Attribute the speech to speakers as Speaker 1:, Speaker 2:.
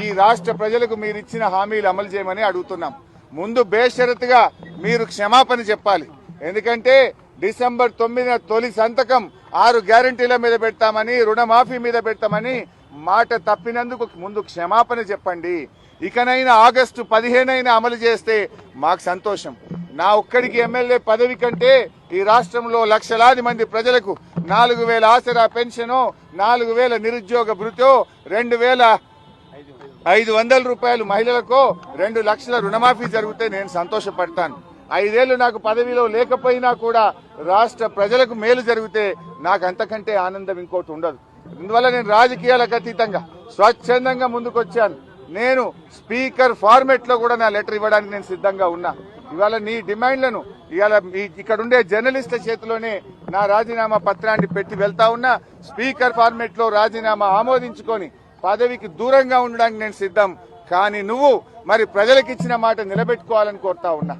Speaker 1: ఈ రాష్ట్ర ప్రజలకు మీరు ఇచ్చిన హామీలు అమలు చేయమని అడుగుతున్నాం. ముందు బేషరతుగా మీరు క్షమాపణ చెప్పాలి. ఎందుకంటే డిసెంబర్ తొమ్మిదిన తొలి సంతకం ఆరు గ్యారంటీల మీద పెడతామని రుణమాఫీ మీద పెడతామని మాట తప్పినందుకు ముందు క్షమాపణ చెప్పండి. ఇకనైనా ఆగస్టు పదిహేనైనా అమలు చేస్తే మాకు సంతోషం. నా ఒక్కడికి ఎమ్మెల్యే పదవి కంటే ఈ రాష్ట్రంలో లక్షలాది మంది ప్రజలకు నాలుగు వేల ఆసరా పెన్షను నాలుగు వేల నిరుద్యోగ భృతో రెండు వేల ఐదు వందల రూపాయలు మహిళలకు రెండు లక్షల రుణమాఫీ జరిగితే నేను సంతోషపడతాను. ఐదేళ్ళు నాకు పదవిలో లేకపోయినా కూడా రాష్ట్ర ప్రజలకు మేలు జరిగితే నాకు అంతకంటే ఆనందం ఇంకోటి ఉండదు. అందువల్ల నేను రాజకీయాలకు అతీతంగా స్వచ్ఛందంగా ముందుకొచ్చాను. నేను స్పీకర్ ఫార్మెట్లో కూడా నా లెటర్ ఇవ్వడానికి నేను సిద్ధంగా ఉన్నా. ఇవాళ నీ డిమాండ్లను ఇవాళ ఇక్కడ ఉండే జర్నలిస్టుల చేతిలోనే నా రాజీనామా పత్రాన్ని పెట్టి వెళ్తా ఉన్నా. స్పీకర్ ఫార్మెట్లో రాజీనామా ఆమోదించుకొని పదవికి దూరంగా ఉండడానికి నేను సిద్ధం. కానీ నువ్వు మరి ప్రజలకు ఇచ్చిన మాట నిలబెట్టుకోవాలని కోరుతా ఉన్నా.